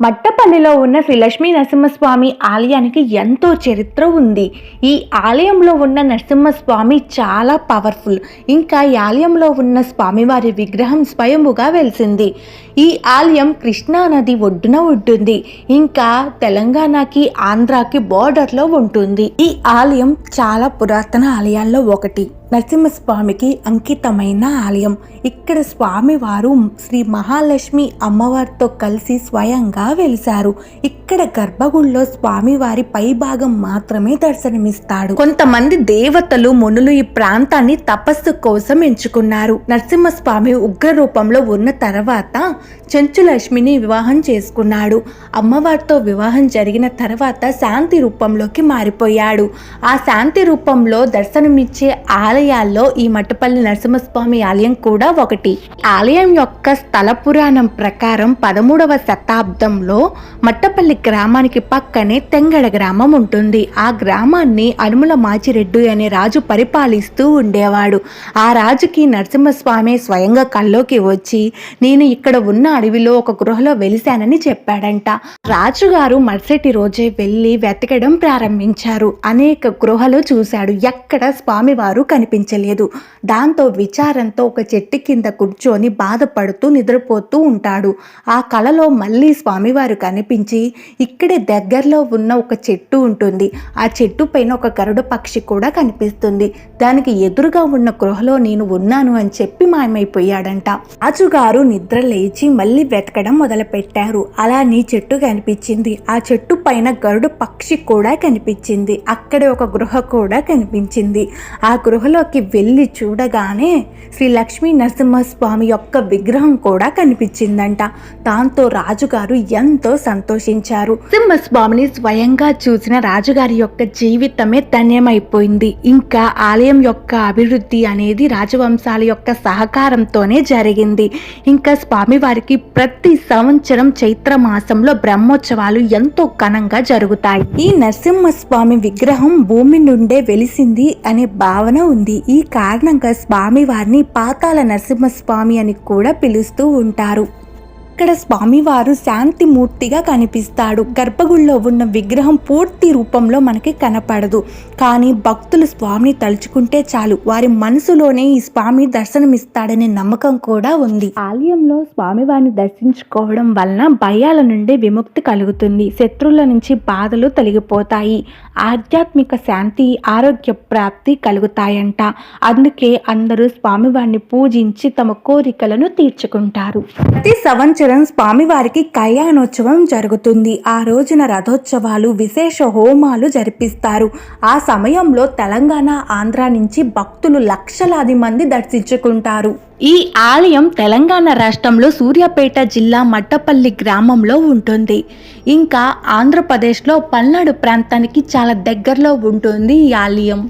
మట్టపల్లిలో ఉన్న శ్రీ లక్ష్మీ నరసింహస్వామి ఆలయానికి ఎంతో చరిత్ర ఉంది. ఈ ఆలయంలో ఉన్న నరసింహస్వామి చాలా పవర్ఫుల్ ఇంకా ఈ ఆలయంలో ఉన్న స్వామివారి విగ్రహం స్వయంభుగా వెలిసింది. ఈ ఆలయం కృష్ణా నది ఒడ్డున ఉంటుంది. ఇంకా తెలంగాణకి ఆంధ్రాకి బోర్డర్లో ఉంటుంది. ఈ ఆలయం చాలా పురాతన ఆలయాల్లో ఒకటి. నరసింహస్వామికి అంకితమైన ఆలయం. ఇక్కడ స్వామివారు శ్రీ మహాలక్ష్మి అమ్మవారితో కలిసి స్వయంగా వెలిశారు. ఇక్కడ గర్భగుడిలో స్వామివారి పైభాగం మాత్రమే దర్శనమిస్తాడు. కొంతమంది దేవతలు మునులు ఈ ప్రాంతాన్ని తపస్సు కోసం ఎంచుకున్నారు. నరసింహస్వామి ఉగ్ర రూపంలో ఉన్న తర్వాత చెంచులక్ష్మిని వివాహం చేసుకున్నాడు. అమ్మవారితో వివాహం జరిగిన తర్వాత శాంతి రూపంలోకి మారిపోయాడు. ఆ శాంతి రూపంలో దర్శనమిచ్చే ఆలయాల్లో ఈ మట్టపల్లి నరసింహస్వామి ఆలయం కూడా ఒకటి. ఆలయం యొక్క స్థల పురాణం ప్రకారం పదమూడవ శతాబ్దంలో మట్టపల్లి గ్రామానికి పక్కనే తెంగడ గ్రామం ఉంటుంది. ఆ గ్రామాన్ని అనుముల మాచిరెడ్డి అనే రాజు పరిపాలిస్తూ ఉండేవాడు. ఆ రాజుకి నరసింహస్వామి స్వయంగా కల్లోకి వచ్చి నేను ఇక్కడ ఉన్న అడవిలో ఒక గృహలో వెలిశానని చెప్పాడంట. రాజుగారు మరుసటి రోజే వెళ్ళి వెతకడం ప్రారంభించారు. అనేక గృహలు చూశాడు. ఎక్కడ స్వామివారు కనిపించలేదు. దాంతో విచారంతో ఒక చెట్టు కింద కూర్చొని బాధపడుతూ నిద్రపోతూ ఉంటాడు. ఆ కలలో మళ్ళీ స్వామివారు కనిపించి ఇక్కడే దగ్గరలో ఉన్న ఒక చెట్టు ఉంటుంది. ఆ చెట్టు పైన ఒక గరుడ పక్షి కూడా కనిపిస్తుంది. దానికి ఎదురుగా ఉన్న గృహలో నేను ఉన్నాను అని చెప్పి మాయమైపోయాడంట. రాజుగారు నిద్ర లేచి మళ్ళీ వెతకడం మొదలుపెట్టారు. అలా నీ చెట్టు కనిపించింది. ఆ చెట్టు పైన గరుడు పక్షి కూడా కనిపించింది. అక్కడే ఒక గృహ కూడా కనిపించింది. ఆ గృహలో గుడిలోకి వెళ్ళి చూడగానే శ్రీ లక్ష్మీ నరసింహస్వామి యొక్క విగ్రహం కూడా కనిపించిందంట. దాంతో రాజుగారు ఎంతో సంతోషించారు. నరసింహస్వామిని స్వయంగా చూసిన రాజుగారి యొక్క జీవితమే ధన్యమైపోయింది. ఇంకా ఆలయం యొక్క అభివృద్ధి అనేది రాజవంశాల యొక్క సహకారంతోనే జరిగింది. ఇంకా స్వామివారికి ప్రతి సంవత్సరం చైత్ర మాసంలో బ్రహ్మోత్సవాలు ఎంతో ఘనంగా జరుగుతాయి. ఈ నరసింహస్వామి విగ్రహం భూమి నుండే వెలిసింది అనే భావన ఉంది. ఈ కారణంగా స్వామివారిని పాతాల నరసింహస్వామి అని కూడా పిలుస్తూ ఉంటారు. ఇక్కడ స్వామివారు శాంతి మూర్తిగా కనిపిస్తాడు. గర్భగుడిలో ఉన్న విగ్రహం పూర్తి రూపంలో మనకి కనపడదు. కానీ భక్తులు స్వామిని తలుచుకుంటే చాలు. వారి మనసులోనే ఈ స్వామి దర్శనమిస్తాడనే నమ్మకం కూడా ఉంది. ఆలయంలో స్వామివారిని దర్శించుకోవడం వలన భయాల నుండి విముక్తి కలుగుతుంది. శత్రువుల నుంచి బాధలు తొలగిపోతాయి. ఆధ్యాత్మిక శాంతి ఆరోగ్య ప్రాప్తి కలుగుతాయంట. అందుకే అందరూ స్వామివారిని పూజించి తమ కోరికలను తీర్చుకుంటారు. ప్రతి సంవత్సరం స్వామివారికి కళ్యాణోత్సవం జరుగుతుంది. ఆ రోజున రథోత్సవాలు విశేష హోమాలు జరిపిస్తారు. ఆ సమయంలో తెలంగాణ ఆంధ్ర నుంచి భక్తులు లక్షలాది మంది దర్శించుకుంటారు. ఈ ఆలయం తెలంగాణ రాష్ట్రంలో సూర్యాపేట జిల్లా మట్టపల్లి గ్రామంలో ఉంటుంది. ఇంకా ఆంధ్రప్రదేశ్లో పల్నాడు ప్రాంతానికి చాలా దగ్గరలో ఉంటుంది ఈ ఆలయం.